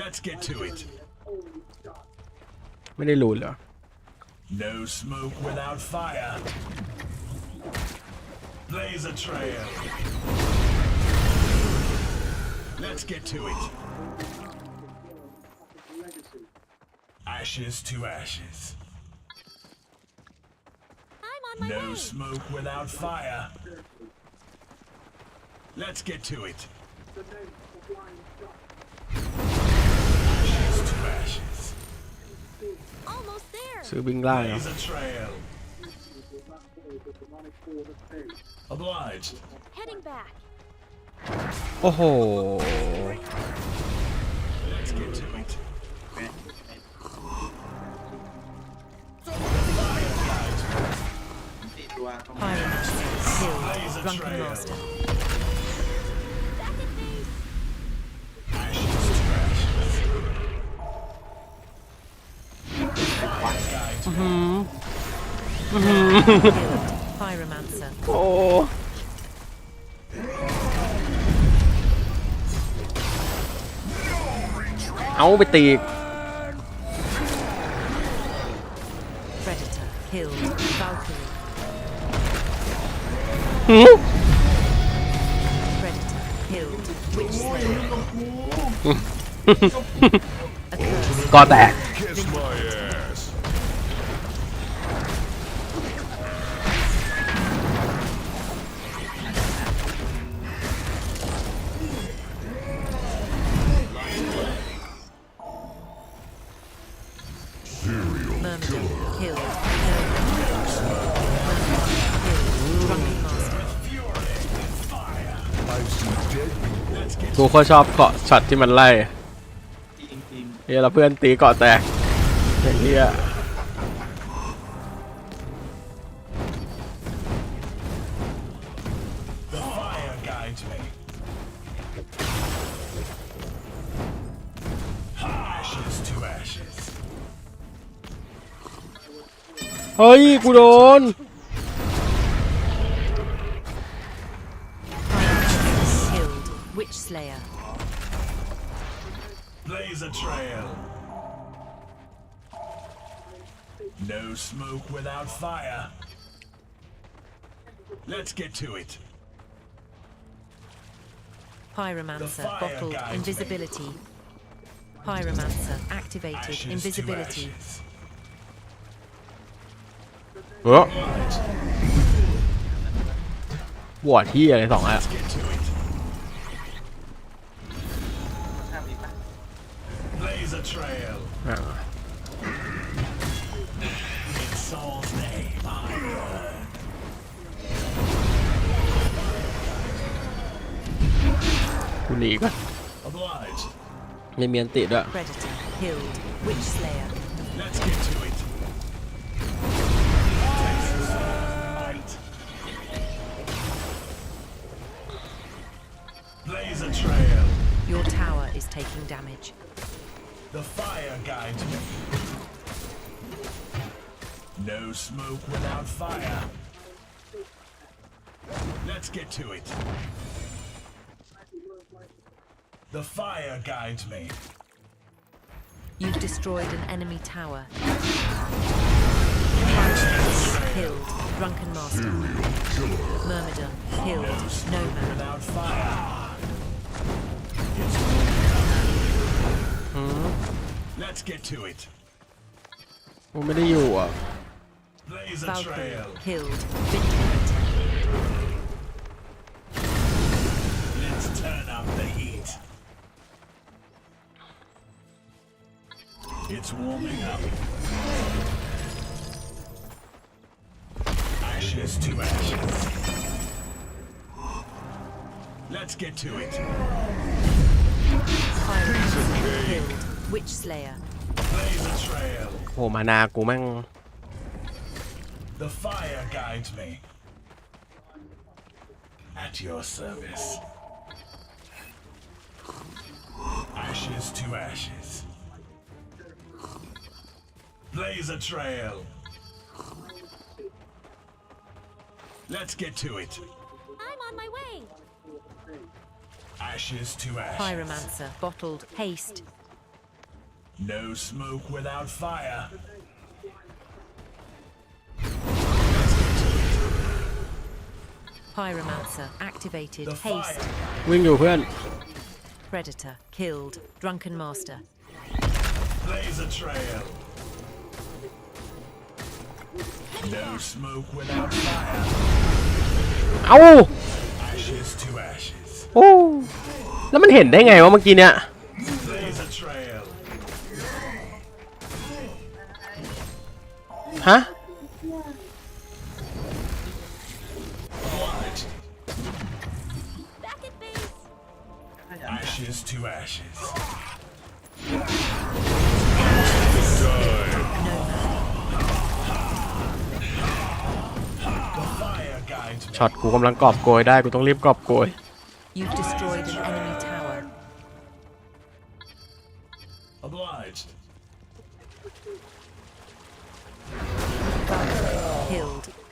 Let's get to it. ไม่ได้รูนเหรอ No smoke without fire. Blaze a trail. Let's get to it. Ashes to ashes. I'm on my No way. smoke without fire. Let's get to it. ซื้อบิงล่างเหรอ Blaze a trail. Obliged. Heading back. โอ้โห Let's get to it. Pyromancer, killed. Blaze a Drunken trail. Master. Fire guide. Killed. Pyromancer. โอ้เอาไปตีอีก Predator. Killed. Valkyrie. หือ Predator. Killed. Witch Slayer. Accursed. ก็ กูโคตรชอบเกาะช็อตที่มันไล่เฮียเราเพื่อนตีเกาะแตกอย่างเฮียเฮ้ย กูโดน laser trail. No smoke without fire. Let's get to it. Pyromancer, bottled, invisibility. Me. Pyromancer, activated, ashes invisibility. What? 哇！天啊，你同啊！trail. อ่า In Saul's name, I burn. กูหนีก่อน Obliged. ไม่มีอันติด้วย Predator. Killed. Witch Slayer. Let's get to it. Might. Blaze a trail. Your tower is taking damage. The fire guides me. No smoke without fire. Let's get to it. The fire guides me. You've destroyed an enemy tower. Killed. Drunken Master. Myrmidon. Killed. Nomad. Without fire. Let's get to it. กูไม่ได้อยู่อ่ะ Blaze a Valkyrie. trail. Killed. Vindicator. Let's turn up the heat. It's warming up. Ashes to ashes. Let's get to it. Pyromancer. Killed. Witch Slayer. Blaze a trail. โหมานากูแม่ง The fire guides me. At your service. Ashes to ashes. Blaze a trail. Let's get to it. I'm on my way. Ashes to ashes. Pyromancer. Bottled. Haste. No smoke without fire. Pyromancer activated. The Haste. fire. วิ่งอยู่เพื่อน Predator killed. Drunken Master. Blaze a trail. No smoke without fire. เอ้า Ashes to ashes. โอ้ แล้วมันเห็นได้ไงวะเมื่อกี้เนี่ย ฮะ Obliged. Back at base. Ashes to ashes. The fire guides me. ช็อตกูกำลังกอบโกยได้ กูต้องรีบกอบโกย You've destroyed an enemy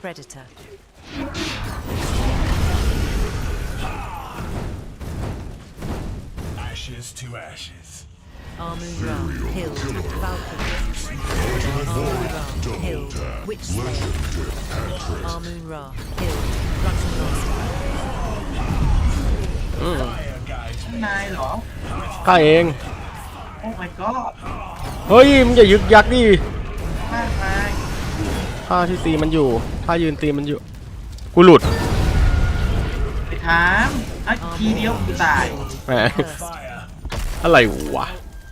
Predator. Ashes to ashes. Amun Ra killed. Valkyrie. Amun Ra killed. Witch Slayer. Amun Ra killed. Drunken Master. Fire guides me. นายเหรอ ข้าเอง โอ้ my god เฮ้ยมึงอย่ายึกยักดิมากมายท่าที่ตีมันอยู่ ท่ายืนตีมันอยู่ กูหลุดไปถามอะทีเดียวกูตายแหม Cursed. Fire. อะไรวะ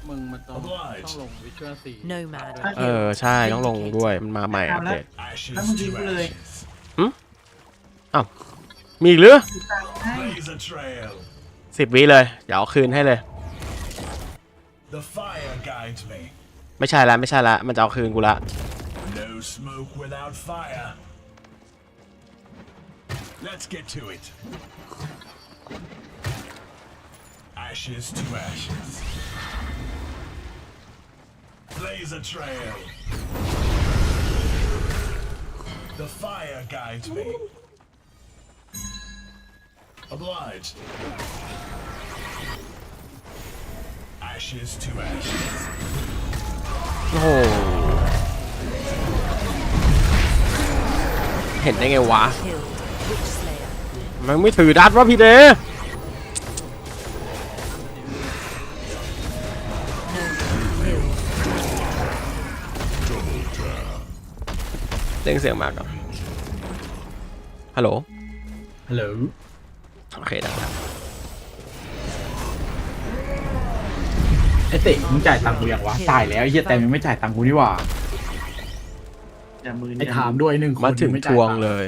มึงมันต้อง Obliged. ต้องลงวิชวลสี Nomad. เออ ใช่ ต้องลงด้วย มันมาใหม่อัปเดต Ashes Vamos to ir por ahí. ashes. อ้าวมีอีกหรือกูตายให้ Blaze a trail. สิบวิเลย เดี๋ยวเอาคืนให้เลย The fire guides me. ไม่ใช่ละไม่ใช่ละ มันจะเอาคืนกูละ No smoke without fire. Let's get to it. Ashes to ashes. Blaze a trail. The fire guides me. Obliged. Ashes to ashes. โอ้โห เห็นได้ไงวะ Killed. Witch Slayer. มันไม่ถือดัดวะพี่เด Nomad killed. เร่งเสียงมากก่อนฮัลโหล ฮัลโหล โอเคได้ครับไอเตะมึงจ่ายตังค์กูยังวะ จ่ายแล้วไอ้เฮียแต่มึงไม่จ่ายตังค์กูนี่หว่าอย่ามือไอถามด้วยหนึ่งคนมาถึงไจ่ทวงตัค์ เลย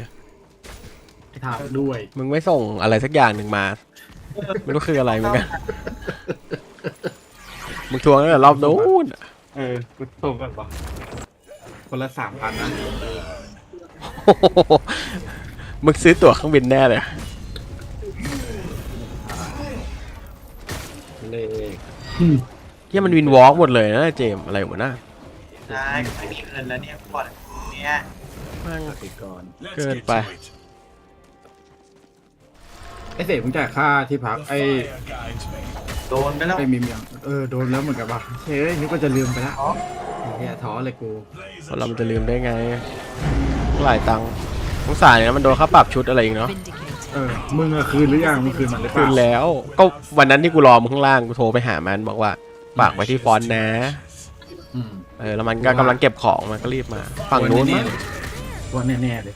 ไอถามด้วยมึงไม่ส่งอะไรสักอย่างหนึ่งมา ไม่รู้คืออะไรเหมือนกัน มึงทวงตั้งแต่รอบนู้นเออกูส่งกันปะคนละสามพันนะโอ้โหมึงซื้อตั๋วเครื่องบินแน่เลย เลขเฮียมันวินวอล์กหมดเลยนะเจมส์อะไรวะน่ะได้ไม่มีเงินแล้วเนี่ยก่อนเนี่ย แม่งติก่อน Let's Good, get bye. to it. ไอเตะมึงจ่ายค่าที่พัก The ไอ fire guides me. โดนไปแล้วไอมิมยังเออโดนแล้วเหมือนกับว่าเฮ้ยนึกว่าจะลืมไปแล้วไอ้เฮียท้อเลยกู Blaze คน a เรามันจะ trail. ลืมได้ไงหลายตังค์สงสารเนี่ยมันโดนค่าปรับชุดอะไรอีกเนาะ Vindicated. เออมึงอะคืนหรือยังมึงคืนมันหรือเปคืล่านแล้ว ก็วันนั้นที่กูรอมึงข้างล่างกูโทรไปหามันบอกว่าฝากไว้ที่ฟอนต์นะอืมเออแล้วมันก็กำลังเก็บของมันก็รีบมา ฝั่งนู้นแน่มั้งๆเลยว่าแน่ๆเลย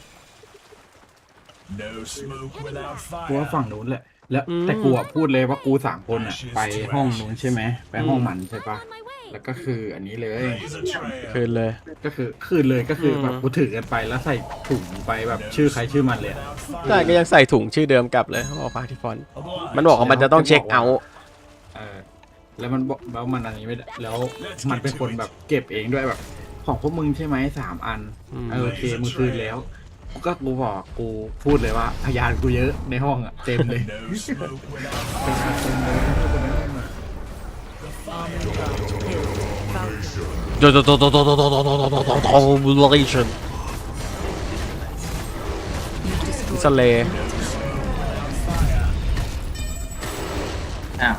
No smoke without กูว่า fire. ฝั่งนู้นแหละ แล้วอืม แต่กูอะพูดเลยว่ากูสามคนอะไปห้องนู้นใช่ไหมไปห้องมันใช่ปะ On my way. แล้วก็คืออันนี้เลย Blaze a trail. คืนเลย ก็คือคืนเลยก็คือแบบอืมกูถือกันไปแล้วใส่ถุงไปแบบชื่อใครชื่อมันเลยอะ Without แต่ fire. ก็ยังใส่ถุงชื่อเดิมกลับเลยเขาบอกฝากที่ฟอนต์ Obliged. มันบอกว่ามันจะต้องเช็คเอาท์ เออแล้วมันบอกแล้วมันอันนี้ไม่ได้แล้วมันเป็นคนแบบเก็บเองด้วยแบบ ของพวกมึงใช่ไหมสามอันเออโอเคมึงคืนแล้ว ก็กูบอกกูพูดเลยว่า พยานกูเยอะในห้องอะเต็มเลย เป็นอาเต็มเลยทุกคนนั่นน่ะ Domination สเลย์อ้าว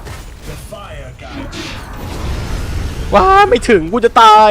ว้าไม่ถึงกูจะตาย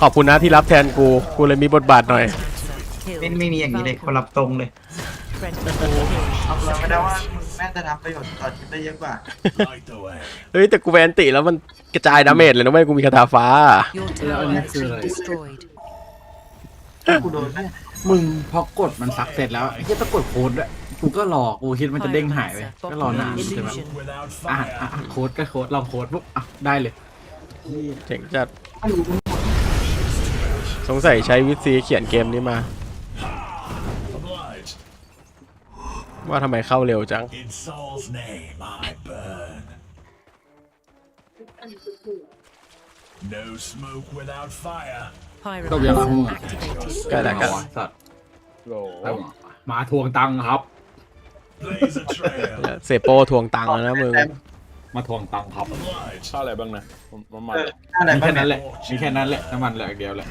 ขอบคุณนะที่รับแทนกู กูเลยมีบทบาทหน่อย Killed. ไม่ไม่มีอย่างนี้เลยคนรับตรงเลย Friendly killed. เอาเราไม่ได้ว่ามึงแม่งจะทำประโยชน์ต่อชีวิตได้เยอะกว่า Light the way. เฮ้ย แต่กูแวนติแล้วมันกระจายดาเมจเลยนะเว้ยกูมีคาถาฟ้า Your Là tower anh has chưa been rồi. destroyed. กูโดนแม่งมึงพอกดมันซักเสร็จแล้วไอ้เหี้ยต้องกดโค้ดด้วยกูก็รอกูคิดมันจะเด้งหายไปก็รอนานใช่ไหม Illusion. Without อะ fire. อะอะโค้ดก็โค้ดลองโค้ดปุ๊บอะได้เลย เจ๋งจัด สงสัยใช้วิธีเขียนเกมนี้มา Obliged. ว่าทำไมเข้าเร็วจัง In Saul's name, I burn. No smoke without fire. ก็ยัง Pyromancer activated. ใกล้แล้วกันสัตว์โหลได้หรอมาทวงตังค์ครับ Blaze a trail. เซโปทวงตังค์แล้วนะมึง มาทวงตังค์ครับ Obliged. ค่าอะไรบ้างนะผมประมาณเอออะไรมีบ้าแค่งนั้นแหเนี่ยละ มีแค่นั้นแหละ น้ำมันเหลืออย่างเดียวแหละ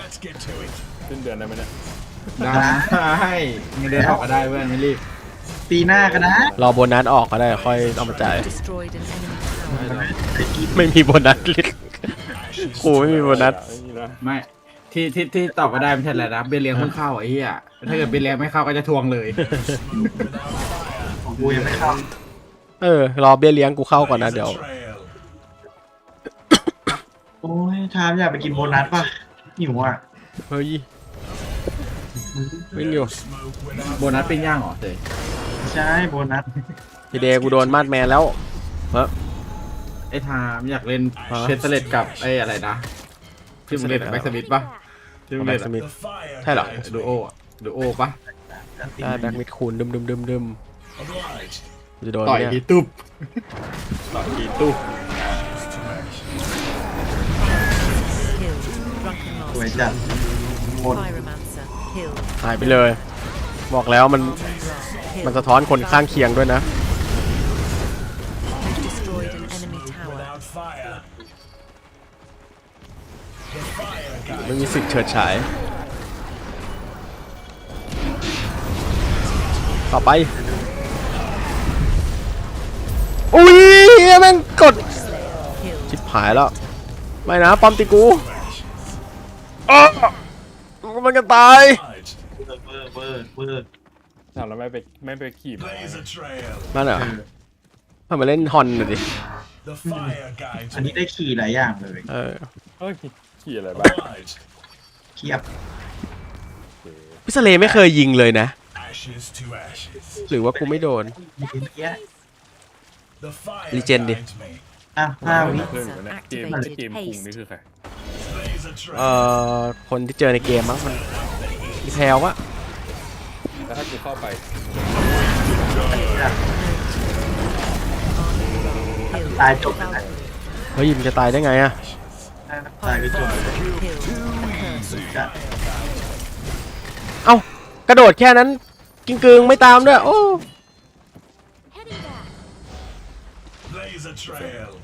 Let's get to it. สิ้นเดือนได้ไหมเนี่ยได้เงินเดือนออกก็ได้เพื่อนไม่รีบปีหน้าก็นะรอโบนัสออกก็ได้ค่อยเอามาจ่าย Destroyed an enemy tower. ไม่มีโบนัสลิกกูไม่มีโบนัสไม่มีนะไม่ที่ที่ที่ตอบก็ได้ไม่ใช่แหละนะเบี้ยเลี้ยงเพิ่งเข้าไอ้เหี้ยถ้าเกิดเบี้ยเลี้ยงไม่เข้าก็จะทวงเลยของกูยังไม่เข้าเออรอเบี้ยเลี้ยงกูเข้าก่อนนะ Blaze a เดี๋ยว trail. โอ้ยทามอยากไปกินโบนัสป่ะ หิวอะเฮ้ยวิ่งอยู่ Smoke without โบนัสปิ้งย่างเหรอเจ๊ใช่โบนัสพี่เดย์กูโดนมาดแมนแล้วเฮ้ย ไอ้ทามอยากเล่นฮะ เชสเตเลตกับไอ้อะไรนะที่มึงเล่นแบ็กสมิธปะที่มึงแบ็เล่กนสมิธ the fire. ใช่เหรอ guides ดู me. โอดูโอปะได้แบ็กมิดคูณดึมดึมดึมดึม Obliged. กูจะโดนต่อยเนี่ยทีตุบต่อยทีตุบ วย master. จัดหมด Pyromancer. Killed. หายไปเลย บอกแล้วมัน Almond Ra. มัน Killed. สะท้อนคนข้างเคียงด้วยนะ You've destroyed an enemy tower. Without fire. The fire guides ไม่มีสิทธิ์เฉิดฉาย ต่อไป อุ้ยแม่งกด Killed. ชิบหายแล้ว ไม่นะปอมติกู อ้อมันจะตาย Obliged. เวอร์เวอร์เวอร์ถามแล้วไม่ไปไม่ไปขี่ม้า Blaze a trail. นั่นเหรอทำไมาเล่นฮอนหน่อยดิ The fire guides อันนี้ me. ได้ขี่หลายอย่างเลยเออเฮ้ยขี่อะไรบ้าง Obliged. เทียบพิสเลไม่เคยยิงเลยนะ Ashes to ashes. หรือว่ากูไม่โดน เมื่อกี้ The fire Legend đi. guides me. อะห้าวิ เพื่อนอยู่นะเกม Activated เกมคุง haste นี่คือใคร Blaze a เอ่อคนที่เจอในเกมมั้งมันอีแพลวะแล้วถ้ากูเข้าไปตายจบเลยเฮ้ยมันจะตายได้ไงอะตายไปจบเอ้ากระโดดแค่นั้นกิ้งกึงไม่ตามด้วยโอ้ Blaze a trail.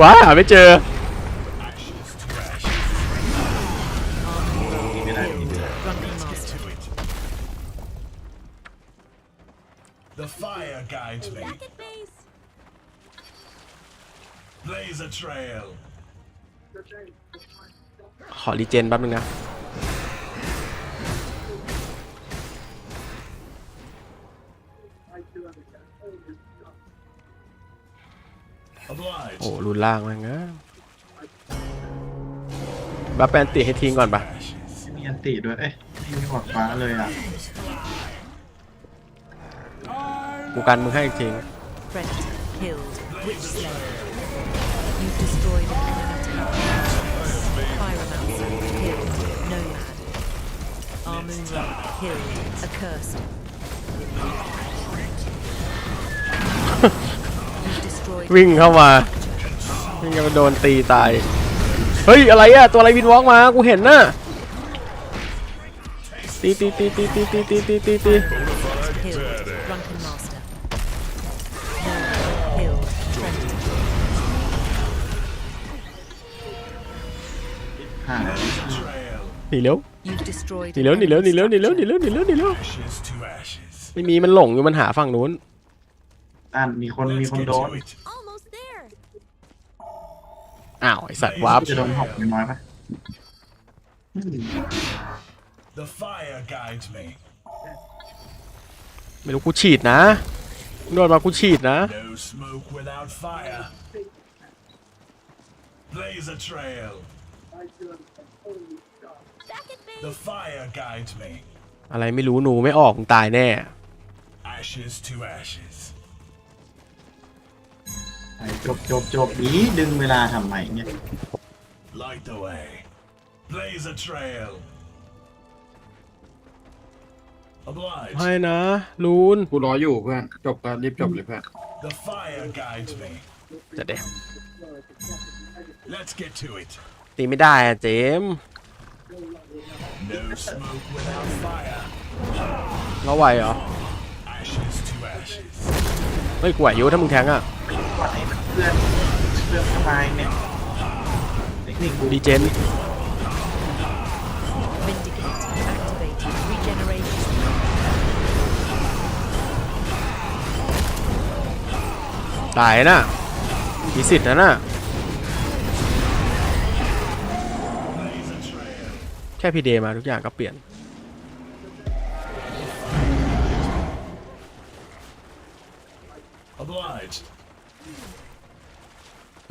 ว้าหาไม่เจอ Ashes to ashes. Drunken master. To it. The fire guides me. Back at base. Blaze a trail. ขอรีเจนแป๊บนึงนะ อ้รุนล่างมั้งนะบัฟแปนติให้ทิ้งก่อนปะ Ashes. มีอันติด้วย เอ้ยไม่มีหัวฟ้าเลยอะ กูกันมึงให้อีกทิ้ง Predator. killed. Witch slayer. You've destroyed an enemy tower. Pyromancer killed. Nomad. Armoon Ra killed. Accursed. You've destroyed วิ่งเข้ามา วิ่งเข้ามาโดนตีตาย เฮ้ย อะไรอะตัวอะไรวินวอล์กมา กูเห็นน่ะตีตีตีตีตีตีตีตีตีตีหนีเร็วหนีเร็วหนีเร็วหนีเร็วหนีเร็วหนีเร็วหนีเร็วหนีเร็วไม่มีมันหลงอยู่มันหาฝั่งนู้นอ่านมีคนมีคนโดน to it. Almost there. อ้าวไอสัตว์วาร์ปจะโดนหอกเป็นน้อยปะ The fire guides me. ไม่รู้กูฉีดนะโดนมากูฉีดนะ No smoke without fire. Blaze a trail. Back at base. The fire guides me. อะไรไม่รู้หนูไม่ออกมึงตายแน่ Ashes to ashes. จบจบจบนี้ดึงเวลาทำไมเนี่ย Light the way. Blaze a trail. Oblige. ให้นะลูนกูรออยู่เพื่อนจบก็รีบจบเลยเพื่อน The fire guides me. จะเด้ Let's get to it. ตีไม่ได้อะเจมเราไหวเหรอ เฮ้ยกูไหวอยุถ้ามึงแทงอะก่อนให้มันเพื่อนเพื่อนสบายเนี่ยเทคนิคกูดีเจน Vindicate. Activated. Regeneration. ตายน่ะมีสิทธิ์นะน่ะแค่พีเดมาทุกอย่างก็เปลี่ยน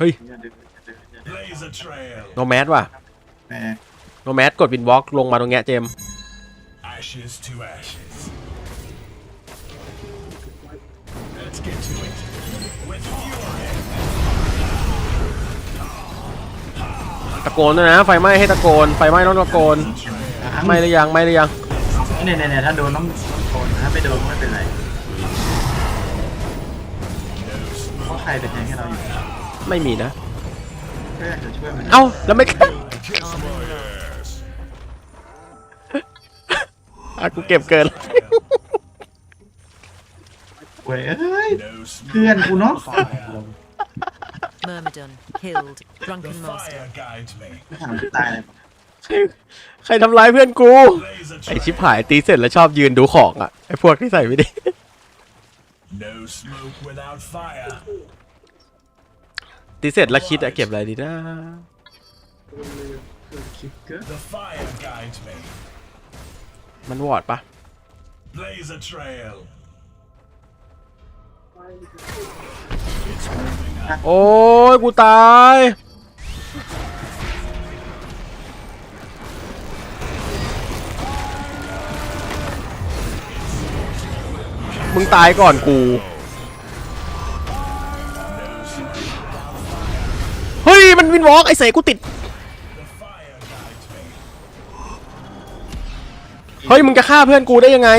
ฮ้ยองอย่าดึงอย่าดึง Blaze a trail. โนแมสว่ะแหมโนแมสกดวินวอล์กลงมาตรงเนี้ยเจมส์ Ashes to ashes. Let's get to it. With fury. ตะโกนด้วยนะ ไฟไหม้ให้ตะโกน ไฟไหม้ต้องตะโกนไหม้หรือยังไหม้หรือยัง เนี่ยเนี่ยเนี่ยถ้าโดนต้องโดนถ้าไม่โดนก็ไม่เป็นไรเพราะใครเป็นแทงให้เราอยู่ ไม่มีนะเพื่อนจะช่วยมันเอ้าแล้วไม่ อะกูเก็บเกิน เว้ยเอ้ย No smoke เพื่อนกูเนาะ fire. Myrmidon. Killed. The Drunken Master. fire guides me. ไม่ถามตายเลยใครใครทำร้ายเพื่อนกู Blaze a ไอชิบ trail. หายตีเสร็จแล้วชอบยืนดูของอะไอพวกที่ใส่ไม่ดี No smoke without fire. ตีเสร็จแล้วคิดอะเก็บอะไรดีนะคิดเกิน The fire guides me. มันวอดปะ Blaze a trail. โอ้ยกูตายมึงตายก่อนกู มันวินวอล์กไอ้เสกูติด The fire guides me. เฮ้ยมึงจะฆ่าเพื่อนกูได้ยังไง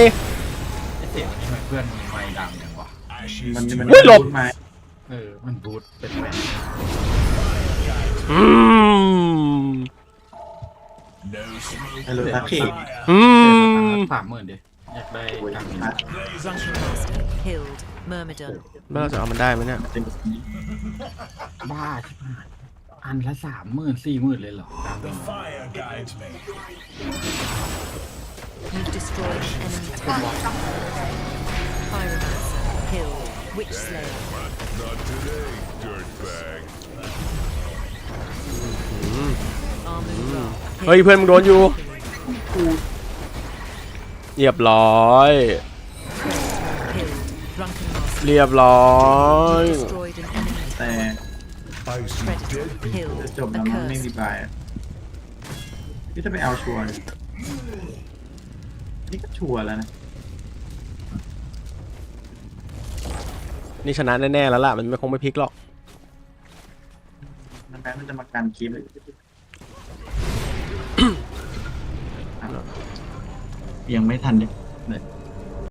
เสียงนี่ทำไมเพื่อนมึงไม่ดังจังวะ Ashes มัน to มันเฮ้ยหลบพูดมาเออ มันบูทเป็นแหวนอืม No smoke ไอ้โรตา without เขก fire. อืมสามหมื่นดิอยากได้โอ้ยกลางมินพัด Blaze a Drunken trail. Master. Killed. Myrmidon. แล้วเราจะเอามันได้ไหมเนี่ยเป็นแบบนี้บ้าชิบหาย อันละสามหมื่นสี่หมื่นเลยเหรอกลางมิ The น fire guides me. You've destroyed an enemy tower. Pyromancer. Killed. Witch slayer. Armoon Ra. เฮ้ย เพื่อนมึงโดนอยู่เรียบร้อย Killed. Drunken Master. เรียบร้อย Destroyed an enemy แต่ tower. Predator. จะ Killed. จบแล้วมันไม่ Accursed. รีบายอะนี่ถ้าไปเอาชัวร์เลยนี่ก็ชัวร์แล้วนะนี่ชนะแน่ๆแล้วล่ะ มันไม่คงไม่พลิกหรอกมันแม้มันจะมากันคลิปเลยยังไม่ทันเลย